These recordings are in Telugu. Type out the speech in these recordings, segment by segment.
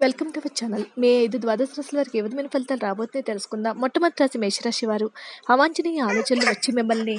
Welcome to our channel May ఐదు ద్వాదశ రాశుల వారికి ఏ విధమైన ఫలితాలు రాబోతున్నాయి తెలుసుకుందాం. మొట్టమొదటి రాశి మేషరాశి వారు. అవాంఛనీయ ఆలోచనలు వచ్చి మిమ్మల్ని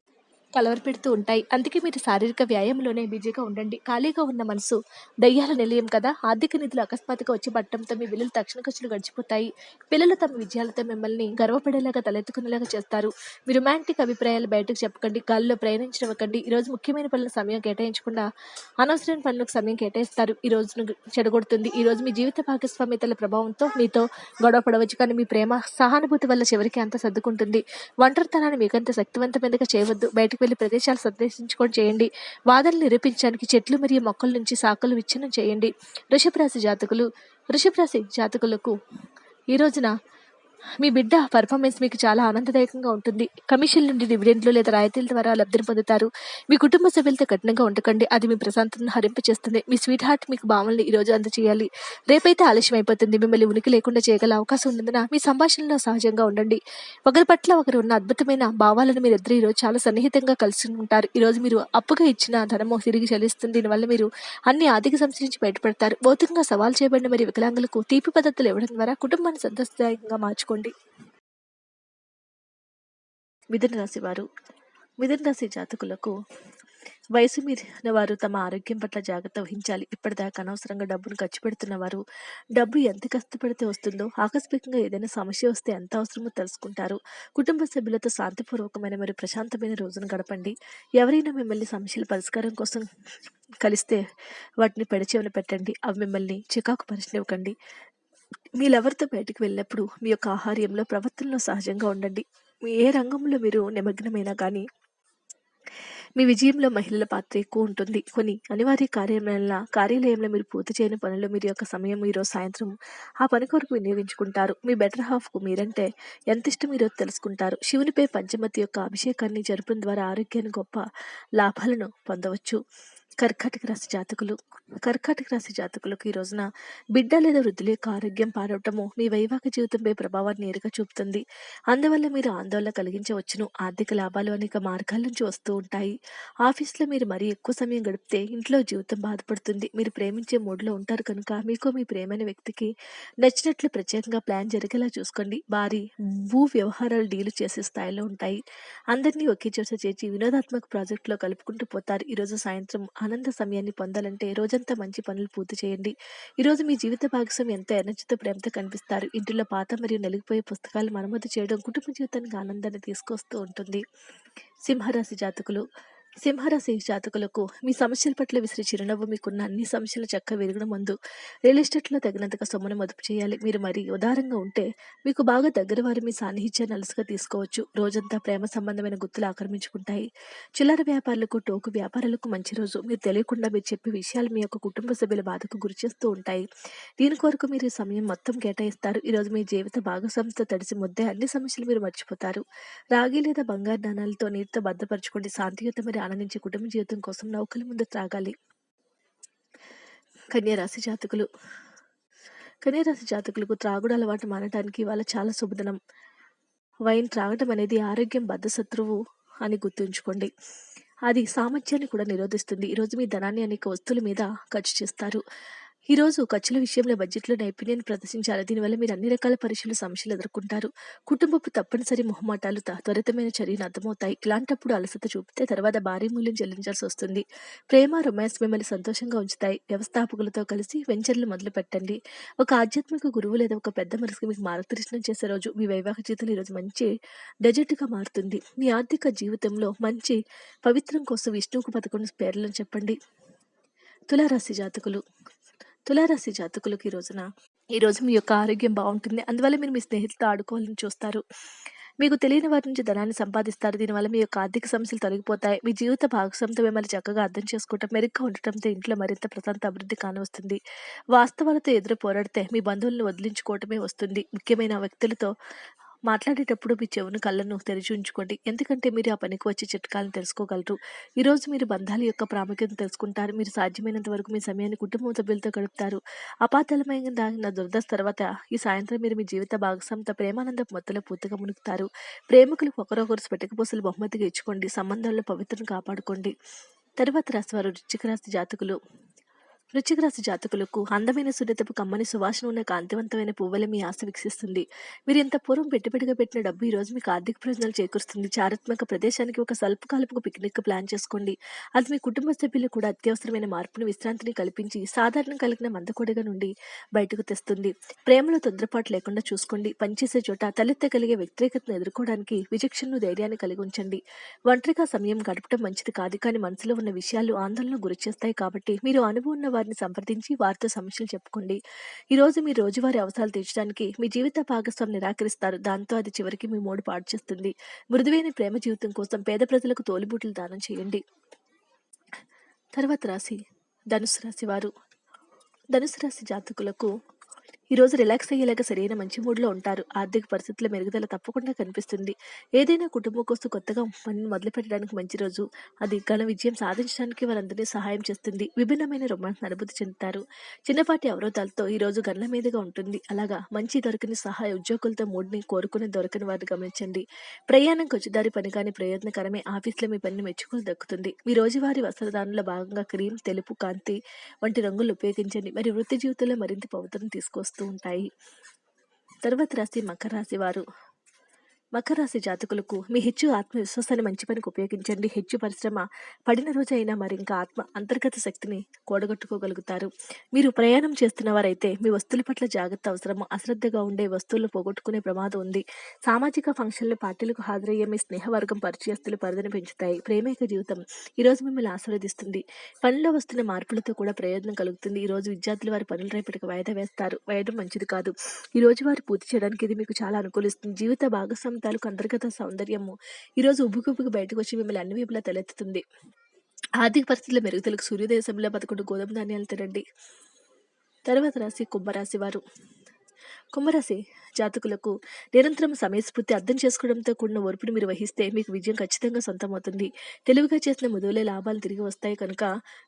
కలవరపెడుతూ ఉంటాయి. అందుకే మీరు శారీరక వ్యాయామంలోనే బిజీగా ఉండండి. ఖాళీగా ఉన్న మనసు దయ్యాల నిలయం కదా? ఆర్థిక నిధులు అకస్మాత్తుగా వచ్చి పట్టడంతో మీ విలువలు తక్షణ ఖర్చులు గడిచిపోతాయి. పిల్లలు తమ విజయాలతో మిమ్మల్ని గర్వపడేలాగా తలెత్తుకునేలాగా చేస్తారు. మీ రొమాంటిక్ అభిప్రాయాలు బయటకు చెప్పకండి. గాల్లో ప్రయాణించనివ్వకండి ఈరోజు ముఖ్యమైన పనులకు సమయం కేటాయించకుండా అనవసరమైన పనులకు సమయం కేటాయిస్తారు. ఈ రోజును చెడగొడుతుంది. ఈ రోజు మీ జీవిత భాగస్వామ్యతల ప్రభావంతో మీతో గొడవ పడవచ్చు. కానీ మీ ప్రేమ సహానుభూతి వల్ల చివరికి అంత సర్దుకుంటుంది. ఒంటరితనాన్ని మీకంత శక్తివంతమైనగా చేయవద్దు. బయటకు వెళ్ళి ప్రదేశాలు సందర్శించుకొని చేయండి. వాదనలు నిరూపించడానికి చెట్లు మరియు మొక్కల నుంచి శాఖలు విచ్ఛిన్నం చేయండి. వృషభరాశి జాతకులు వృషభరాశి జాతకులకు ఈ రోజున మీ బిడ్డ పర్ఫార్మెన్స్ మీకు చాలా ఆనందదాయకంగా ఉంటుంది. కమిషన్ నుండి డివిడెంట్లు లేదా రాయితీల ద్వారా లబ్ధిని పొందుతారు. మీ కుటుంబ సభ్యులతో కఠినంగా ఉండకండి. అది మీ ప్రశాంతతను హరింపచేస్తుంది. మీ స్వీట్ హార్ట్ మీకు భావనలు ఈ రోజు అందజేయాలి రేపైతే ఆలస్యం అయిపోతుంది. మిమ్మల్ని ఉనికి లేకుండా చేయగల అవకాశం ఉన్నందున మీ సంభాషణలో సహజంగా ఉండండి. ఒకరి పట్ల ఒకరు ఉన్న అద్భుతమైన భావాలను మీరిద్దరు ఈరోజు చాలా సన్నిహితంగా కలిసి ఉంటారు. ఈరోజు మీరు అప్పుగా ఇచ్చిన ధనము తిరిగి చెల్లిస్తుంది. దీనివల్ల మీరు అన్ని ఆర్థిక సమస్య నుంచి బయటపడతారు. భౌతికంగా సవాల్ చేయబడిన మరి వికలాంగులకు తీపి పద్ధతులు ఇవ్వడం ద్వారా కుటుంబాన్ని సంతోషదాయకంగా మార్చుకోండి మిథున రాశి వారు మిథున రాశి జాతకులకు వయసు మీరిన వారు తమ ఆరోగ్యం పట్ల జాగ్రత్త వహించాలి. ఇప్పటిదాకా అనవసరంగా డబ్బును ఖర్చు పెడుతున్న వారు డబ్బు ఎంత కష్టపడితే వస్తుందో ఆకస్మికంగా ఏదైనా సమస్య వస్తే ఎంత అవసరమో తెలుసుకుంటారు. కుటుంబ సభ్యులతో శాంతిపూర్వకమైన మరియు ప్రశాంతమైన రోజును గడపండి. ఎవరైనా మిమ్మల్ని సమస్యల పరిష్కారం కోసం కలిస్తే వాటిని పెడచేవన పెట్టండి. అవి మిమ్మల్ని చికాకు పరిచనివ్వకండి. మీరెవరితో బయటకు వెళ్ళినప్పుడు మీ యొక్క ఆహార్యంలో ప్రవర్తనలో సహజంగా ఉండండి. మీ ఏ రంగంలో మీరు నిమగ్నమైనా కానీ మీ విజయంలో మహిళల పాత్ర ఎక్కువ ఉంటుంది. కొన్ని అనివార్య కార్యాలయంలో కార్యాలయంలో మీరు పూర్తి చేయని పనులు మీరు యొక్క సమయం ఈరోజు సాయంత్రం ఆ పని కొరకు వినియోగించుకుంటారు. మీ బెటర్ హాఫ్కు మీరంటే ఎంత ఇష్టం ఈరోజు తెలుసుకుంటారు. శివునిపై పంచమతి యొక్క అభిషేకాన్ని జరపడం ద్వారా ఆరోగ్యాన్ని గొప్ప లాభాలను పొందవచ్చు. కర్కాటక రాశి జాతకులు. కర్కాటక రాశి జాతకులకు ఈ రోజున బిడ్డ లేదా వృద్ధుల యొక్క ఆరోగ్యం పారవటము మీ వైవాహిక జీవితంపై ప్రభావాన్ని నేరుగా చూపుతుంది. అందువల్ల మీరు ఆందోళన కలిగించవచ్చును. ఆర్థిక లాభాలు అనేక మార్గాల నుంచి వస్తూ ఉంటాయి. ఆఫీస్లో మీరు మరీ ఎక్కువ సమయం గడిపితే ఇంట్లో జీవితం బాధపడుతుంది. మీరు ప్రేమించే మూడ్లో ఉంటారు కనుక మీకు మీ ప్రేమైన వ్యక్తికి నచ్చినట్లు ప్రత్యేకంగా ప్లాన్ జరిగేలా చూసుకోండి. భారీ భూ వ్యవహారాలు డీలు చేసే స్థాయిలో ఉంటాయి. అందరినీ ఒకే చోట చేర్చి వినోదాత్మక ప్రాజెక్టులో కలుపుకుంటూ పోతారు. ఈరోజు సాయంత్రం ఆనంద సమయాన్ని పొందాలంటే రోజంతా మంచి పనులు పూర్తి చేయండి. ఈరోజు మీ జీవిత భాగస్వామి ఎంతో ఎనర్జీతో ప్రేమతో కనిపిస్తారు. ఇంటిలో పాత మరియు నలిగిపోయే పుస్తకాలు మరమ్మతు చేయడం కుటుంబ జీవితానికి ఆనందాన్ని తీసుకొస్తూ ఉంటుంది. సింహరాశి జాతకులు సింహరాశి జాతకులకు మీ సమస్యల పట్ల విసిరి చిరునవ్వు మీకున్న అన్ని సమస్యలు చక్క విరగడం ముందు రియల్ ఎస్టేట్లో తగినంతగా సొమ్మును మదుపు చేయాలి. మీరు మరి ఉదారంగా ఉంటే మీకు బాగా దగ్గర వారు మీ సాన్నిహిత్యాన్ని అలసుగా తీసుకోవచ్చు. రోజంతా ప్రేమ సంబంధమైన గుర్తులు ఆక్రమించుకుంటాయి. చిల్లర వ్యాపారులకు టోకు వ్యాపారాలకు మంచి రోజు. మీరు తెలియకుండా మీరు చెప్పే విషయాలు మీ యొక్క కుటుంబ సభ్యుల బాధకు గురి చేస్తూ ఉంటాయి. దీని కొరకు మీరు ఈ సమయం మొత్తం కేటాయిస్తారు. ఈరోజు మీ జీవిత భాగస్వామితో తడిసి ముద్దే అన్ని సమస్యలు మీరు మర్చిపోతారు. రాగి లేదా బంగారు నాణాలతో నీటితో భద్రపరచుకోండి శాంతియుతమైన ఆనందించే కుటుంబ జీవితం కోసం నౌకల ముందు త్రాగాలి. కన్యారాశి జాతకులు. కన్యారాశి జాతకులకు త్రాగుడు అలవాటు మానడానికి ఇవాళ చాలా శుభదనం. వైన్ త్రాగటం అనేది ఆరోగ్యం బద్ధశత్రువు అని గుర్తుంచుకోండి. అది సామర్థ్యాన్ని కూడా నిరోధిస్తుంది. ఈరోజు మీ ధనాన్ని అనేక వస్తువుల మీద ఖర్చు చేస్తారు. ఈరోజు ఖర్చుల విషయంలో బడ్జెట్లో నైపుణ్యాన్ని ప్రదర్శించాలి. దీనివల్ల మీరు అన్ని రకాల పరీక్షలు సమస్యలు ఎదుర్కొంటారు. కుటుంబపు తప్పనిసరి మొహమాటాలు త్వరితమైన చర్యలు అర్థమవుతాయి. ఇలాంటప్పుడు అలసత చూపితే తర్వాత భారీ మూల్యం చెల్లించాల్సి వస్తుంది. ప్రేమ రొమాన్స్ మిమ్మల్ని సంతోషంగా ఉంచుతాయి. వ్యవస్థాపకులతో కలిసి వెంచర్లు మొదలు పెట్టండి. ఒక ఆధ్యాత్మిక గురువు లేదా ఒక పెద్ద మనసుకి మీకు మార్గదర్శనం చేసే రోజు మీ వైవాహిక జీవితంలో ఈరోజు మంచి డెజర్ట్గా మారుతుంది. మీ ఆర్థిక జీవితంలో మంచి పవిత్రం కోసం విష్ణువుకు పదకొండు పేర్లను చెప్పండి. తులారాశి జాతకులు తులారాశి జాతకులకు ఈ రోజున ఈ రోజు మీ యొక్క ఆరోగ్యం బాగుంటుంది. అందువల్ల మీరు మీ స్నేహితులతో ఆడుకోవాలని చూస్తారు. మీకు తెలియని వారి నుంచి ధనాన్ని సంపాదిస్తారు. దీనివల్ల మీ యొక్క ఆర్థిక సమస్యలు తొలగిపోతాయి. మీ జీవిత భాగస్వామితో మిమ్మల్ని చక్కగా అర్థం చేసుకోవటం మెరుగ్గా ఉండటంతో ఇంట్లో మరింత ప్రశాంత అభివృద్ధి కానివస్తుంది. వాస్తవాలతో ఎదురు పోరాడితే మీ బంధువులను వదిలించుకోవటమే వస్తుంది. ముఖ్యమైన వ్యక్తులతో మాట్లాడేటప్పుడు మీ చెవును కళ్ళను తెరిచి ఉంచుకోండి. ఎందుకంటే మీరు ఆ పనికి వచ్చే చిట్కాలను తెలుసుకోగలరు. ఈరోజు మీరు బంధాల యొక్క ప్రాముఖ్యత తెలుసుకుంటారు. మీరు సాధ్యమైనంత వరకు మీ సమయాన్ని కుటుంబ సభ్యులతో గడుపుతారు. అపాతలమైన దాగిన దురదశ తర్వాత ఈ సాయంత్రం మీరు మీ జీవిత భాగస్వామితో ప్రేమానంద మొత్తంలో పూర్తిగా మునుగుతారు. ప్రేమికులు ఒకరొకరు స్ఫటికపూసలు బహుమతిగా ఇచ్చుకోండి. సంబంధాల్లో పవిత్రను కాపాడుకోండి. తర్వాత రాశి వారు జాతకులు వృశ్చిక రాశి జాతకులకు అందమైన సున్నితపు కమ్మని సువాసన ఉన్న కాంతివంతమైన పువ్వుల మీ ఆశ వికసిస్తుంది మీరు ఇంత పూర్వం పెట్టుబడిగా పెట్టిన డబ్బు ఈ రోజు మీకు ఆర్థిక ప్రయోజనాలు చేకూరుస్తుంది. చారిత్మక ప్రదేశానికి ఒక స్వల్పకాలపు పిక్నిక్ ప్లాన్ చేసుకోండి. అది మీ కుటుంబ సభ్యులు కూడా అత్యవసరమైన మార్పును విశ్రాంతిని కల్పించి సాధారణం కలిగిన మందకొడిగా నుండి బయటకు తెస్తుంది. ప్రేమలో తొందరపాటు లేకుండా చూసుకోండి. పనిచేసే చోట తలెత్తగలిగే వ్యతిరేకతను ఎదుర్కోవడానికి విచక్షణను ధైర్యాన్ని కలిగి ఉంచండి ఒంటరిగా సమయం గడపడం మంచిది కాదు. కానీ మనసులో ఉన్న విషయాలు ఆందోళన గురిచేస్తాయి కాబట్టి మీరు అనుభవం ఉన్న వారిని సంప్రదించి వారితో సమస్యలు చెప్పుకోండి. ఈరోజు మీ రోజువారీ అవసరాలు తీర్చడానికి మీ జీవిత భాగస్వామి నిరాకరిస్తారు. దాంతో అది చివరికి మీ మూడు పాడు చేస్తుంది. మృదువైన ప్రేమ జీవితం కోసం పేద ప్రజలకు తోలుబూట్లు దానం చేయండి. తర్వాత రాశి. ధనుసు రాశి వారు. ధనుసు రాశి జాతకులకు ఈరోజు రిలాక్స్ అయ్యేలాగా సరైన మంచి మూడ్లో ఉంటారు. ఆర్థిక పరిస్థితుల మెరుగుదల తప్పకుండా కనిపిస్తుంది. ఏదైనా కుటుంబం కోసం కొత్తగా పనిని మొదలు పెట్టడానికి మంచి రోజు. అది ఘన విజయం సాధించడానికి వారందరినీ సహాయం చేస్తుంది. విభిన్నమైన రొమాన్స్ అనుభూతి చెందుతారు. చిన్నపాటి అవరోధాలతో ఈ రోజు గన్ల మీదుగా ఉంటుంది. అలాగా మంచి దొరకని సహాయ ఉద్యోగులతో మూడ్ని కోరుకుని దొరకని వారిని గమనించండి. ప్రయాణం కొచ్చిదారి పని కానీ ప్రయత్నకరమే. ఆఫీస్లో మీ పని మెచ్చుకోలు దక్కుతుంది. మీ రోజువారీ వస్త్రదానంలో భాగంగా క్రీమ్ తెలుపు కాంతి వంటి రంగులు ఉపయోగించండి. మరియు వృత్తి జీవితంలో మరింత పవిత్రం తీసుకొస్తుంది వస్తూ ఉంటాయి. తర్వాత రాశి మకర రాశి వారు మకరాశి జాతకులకు మీ హెచ్చు ఆత్మవిశ్వాసాన్ని మంచి పనికి ఉపయోగించండి. హెచ్చు పరిశ్రమ పడిన రోజైనా మరి ఇంకా ఆత్మ అంతర్గత శక్తిని కూడగట్టుకోగలుగుతారు. మీరు ప్రయాణం చేస్తున్న వారైతే మీ వస్తువుల పట్ల జాగ్రత్త అవసరము. అశ్రద్ధగా ఉండే వస్తువులు పోగొట్టుకునే ప్రమాదం ఉంది. సామాజిక ఫంక్షన్లు పార్టీలకు హాజరయ్యే మీ స్నేహవర్గం పరిచయస్తులు పరిధిని పెంచుతాయి. ప్రేమిక జీవితం ఈరోజు మిమ్మల్ని ఆశీర్వదిస్తుంది. పనిలో వస్తున్న మార్పులతో కూడా ప్రయోజనం కలుగుతుంది. ఈ రోజు విద్యార్థులు వారి పనులు రేపటికి వాయిదా వేస్తారు. వేయడం మంచిది కాదు. ఈ రోజు వారు పూర్తి చేయడానికి ఇది మీకు చాలా అనుకూలిస్తుంది. జీవిత భాగస్వామి తాలూకు అంతర్గత సౌందర్యము. ఈరోజు ఉబ్బుకుబ్బుకు బయటకు వచ్చి మిమ్మల్ని అన్ని వైపులా తలెత్తుతుంది. ఆర్థిక పరిస్థితుల మెరుగుదలకు సూర్యోదయ పదకొండు గోధుమ ధాన్యాలు తినండి. తర్వాత రాశి కుంభరాశి వారు. కుంభరాశి జాతకులకు నిరంతరం సమయస్ఫూర్తి అర్థం చేసుకోవడంతో కూడిన ఓర్పుని మీరు వహిస్తే మీకు విజయం ఖచ్చితంగా సొంతమవుతుంది. తెలివిగా చేసిన ముదువులే లాభాలు తిరిగి వస్తాయి కనుక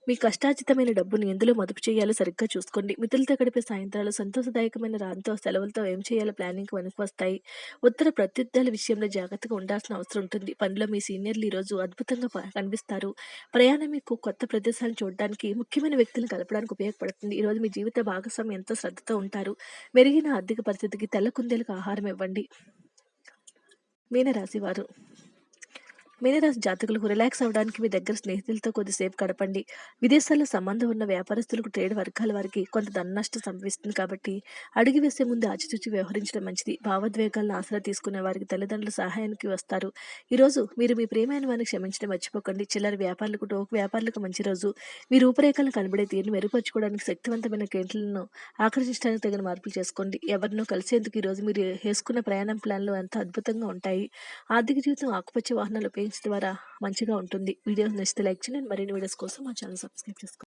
మీ కష్టాచితమైన డబ్బును ఎందులో మదుపు చేయాలో సరిగ్గా చూసుకోండి. మిత్రులతో గడిపే సాయంత్రాలు సంతోషదాయకమైన రాంతో సెలవులతో ఏం చేయాలో ప్లానింగ్ వెనుక వస్తాయి. ఉత్తర ప్రత్యుత్తాల విషయంలో జాగ్రత్తగా ఉండాల్సిన అవసరం ఉంటుంది. పనిలో మీ సీనియర్లు ఈరోజు అద్భుతంగా కనిపిస్తారు. ప్రయాణం మీకు కొత్త ప్రదేశాలను చూడడానికి ముఖ్యమైన వ్యక్తులను కలపడానికి ఉపయోగపడుతుంది. ఈరోజు మీ జీవిత భాగస్వామి ఎంతో శ్రద్ధతో ఉంటారు. మెరుగిన ఆర్థిక పరిస్థితికి తెల్ల కుందేలకు ఆహారం ఇవ్వండి. మీనరాశి వారు మీనరాశి జాతకులకు రిలాక్స్ అవ్వడానికి మీ దగ్గర స్నేహితులతో కొద్దిసేపు గడపండి. విదేశాల్లో సంబంధం ఉన్న వ్యాపారస్తులకు ట్రేడ్ వర్గాల వారికి కొంత ధన నష్టం సంభవిస్తుంది కాబట్టి అడుగు వేసే ముందు ఆచితూచి వ్యవహరించడం మంచిది. భావోద్వేగాలను ఆసరా తీసుకునే వారికి తల్లిదండ్రుల సహాయానికి వస్తారు. ఈరోజు మీరు మీ ప్రేమైన వారిని క్షమించడం మర్చిపోకండి. చిల్లర వ్యాపారులకు టోక్ వ్యాపారులకు మంచి రోజు. మీ రూపురేఖలను కనబడే తీరును మెరుగుపరచుకోవడానికి శక్తివంతమైన కేంట్లను ఆకర్షించడానికి తగిన మార్పులు చేసుకోండి. ఎవరినో కలిసేందుకు ఈరోజు మీరు వేసుకున్న ప్రయాణం ప్లాన్లు ఎంత అద్భుతంగా ఉంటాయి. ఆర్థిక జీవితం ఆకుపచ్చ వాహనాలు ఉపయోగించడం ద్వారా మంచిగా ఉంటుంది. వీడియోస్ నచ్చితే లైక్ చేయండి. మరిన్ని వీడియోస్ కోసం మా ఛానల్ సబ్స్క్రైబ్ చేసుకోండి.